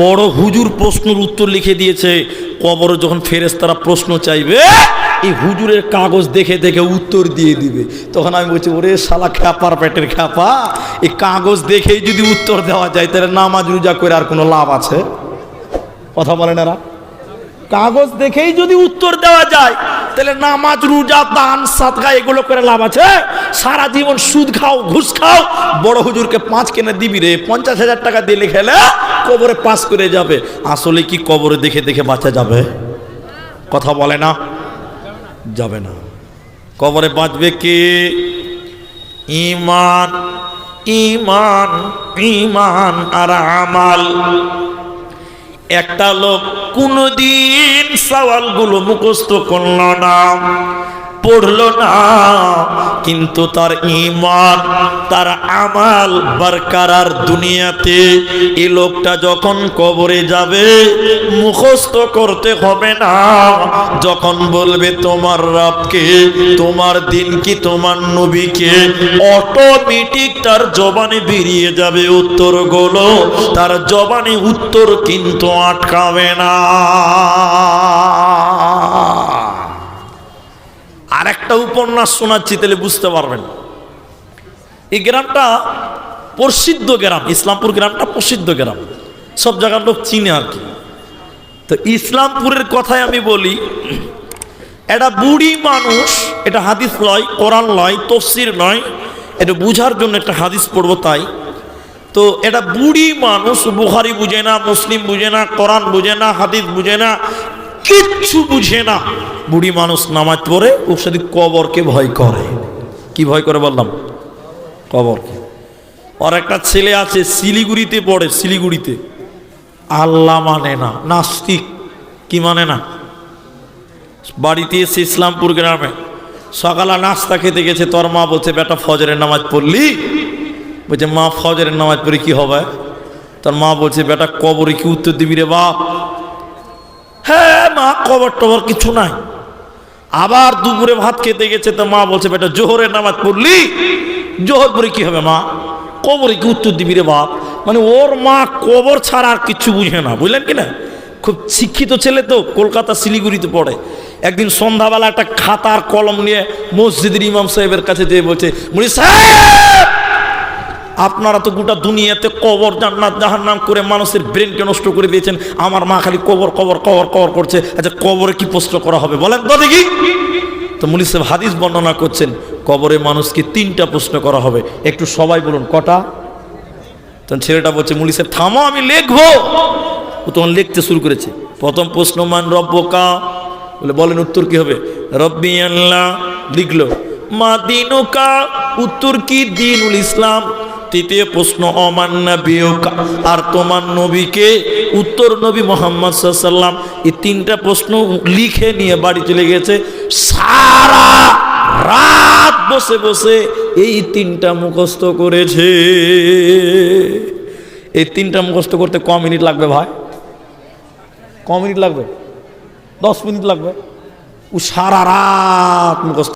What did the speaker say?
বড় হুজুর প্রশ্নের উত্তর লিখে দিয়েছে। কবরে যখন ফেরেস তারা প্রশ্ন চাইবে, এই হুজুরের কাগজ দেখে দেখে উত্তর দিয়ে দিবে। তখন আমি বলছি, ওরে শালা খ্যাপার পেটের খ্যাপা। এই কাগজ দেখেই যদি উত্তর দেওয়া যায়, তাহলে নামাজ রোজা করে আর কোনো লাভ আছে? কথা বলেন এরা। কাগজ দেখেই যদি উত্তর দেওয়া যায় তাহলে নামাজ, রোজা, দান, সাদকা, এগুলো করে লাভ আছে? সারা জীবন সুদ খাও, ঘুষ খাও, বড় হুজুরকে পাঁচ কেনে দিবি রে, পঞ্চাশ হাজার টাকা দিলে খেলে কবরে পাস করে যাবে। আসলে কি কবরে দেখে দেখে বাঁচা যাবে? কথা বলে না? যাবে না। কবরে বাঁচবে কে? ইমান ইমান ইমান আর আমাল। একটা লোক কোনদিন সওয়ালগুলো মুখস্থ করল না। পড়ল না। কিন্তু তার ইমান তার আমাল বারকারার দুনিয়াতে এই লোকটা যখন কবরে যাবে, মুখস্থ করতে হবে না। যখন বলবে, তোমার রাবকে, তোমার দিন কি তোমার নবীকে অটোমেটিক তার জবানে বেরিয়ে যাবে উত্তরগুলো। তার জবানে উত্তর কিন্তু আটকাবে না। আর একটা উপন্যাস শোনাচ্ছি, তাহলে বুঝতে পারবেন। এই গ্রামটা প্রসিদ্ধ গ্রাম, ইসলামপুর গ্রামটা প্রসিদ্ধ গ্রাম। সব জায়গার লোক চিনে আর কি। তো ইসলামপুরের কথাই আমি বলি এটা বুড়ি মানুষ, এটা হাদিস লয়, কোরআন লয়, তফসির নয়, এটা বুঝার জন্য একটা হাদিস পড়ব তাই। তো এটা বুড়ি মানুষ বুহারি বুঝে না, মুসলিম বুঝে না, কোরআন বুঝে না, হাদিস বুঝে না কিচ্ছু বুঝে না। বুড়ি মানুষ নামাজ পড়ে ও সাথে কবরকে ভয় করে। কি ভয় করে বললাম? কবরকে। ওর একটা ছেলে আছে, শিলিগুড়িতে পড়ে, শিলিগুড়িতে। আল্লাহ মানে না, নাস্তিক। কি মানে না? বাড়িতে এসে ইসলামপুর গ্রামে সকালে নাস্তা খেতে গেছে, তোর মা বলছে, বেটা, ফজরের নামাজ পড়লি? বলছে, মা, ফজরের নামাজ পড়ে কি হবে? তোর মা বলছে, বেটা, কবরে কি উত্তর দিবি রে বাপ? হ্যাঁ মা কবর টবর কিছু নাই। আবার দুপুরে ভাত খেতে গেছে তো মা বলছে, বেটা, জোহরের নামাজ পড়লি? জোহর পরে কি হবে, মা? কবরে কি উত্তর দিবি রে বাপ? মানে ওর মা কবর ছাড়া আর কিচ্ছু বুঝে না, বুঝলেন কি না? খুব শিক্ষিত ছেলে তো, কলকাতা শিলিগুড়িতে পড়ে। একদিন সন্ধ্যাবেলা একটা খাতার কলম নিয়ে মসজিদের ইমাম সাহেবের কাছে যেয়ে বলছে মুড়ি সাহেব আপনারা তো গোটা দুনিয়াতে কবর, জান্নাত, জাহান্নাম করে মানুষের ব্রেনকে নষ্ট করে দিয়েছেন। আমার মা খালি কবর কবর কবর কবর করছে। আচ্ছা কবরে কি প্রশ্ন করা হবে বলেন তো দেখি। তো মুলি সাহেব হাদিস বর্ণনা করছেন, কবরে মানুষকে তিনটা প্রশ্ন করা হবে। একটু সবাই বলুন, কটা? তখন ছেলেটা বলছে মুলি সাহেব, থামো, আমি লিখব। ও তখন লিখতে শুরু করেছে। প্রথম প্রশ্ন, মান রব্বকা? বলে, বলেন, উত্তর কি হবে? রব্বি আল্লাহ। লিখলো, মা দিনুকা? উত্তর কি? দিনুল ইসলাম। তৃতীয় প্রশ্ন অমান্না বিয়োকা আর তোমার নবীকে উত্তর নবী মোহাম্মদ সাল্লাম এই তিনটা প্রশ্ন লিখে নিয়ে বাড়ি চলে গেছে সারা রাত বসে বসে এই তিনটা মুখস্থ করেছে। এই তিনটা মুখস্থ করতে ক মিনিট লাগবে ভাই? ক মিনিট লাগবে? দশ মিনিট লাগবে? ও সারা রাত মুখস্থ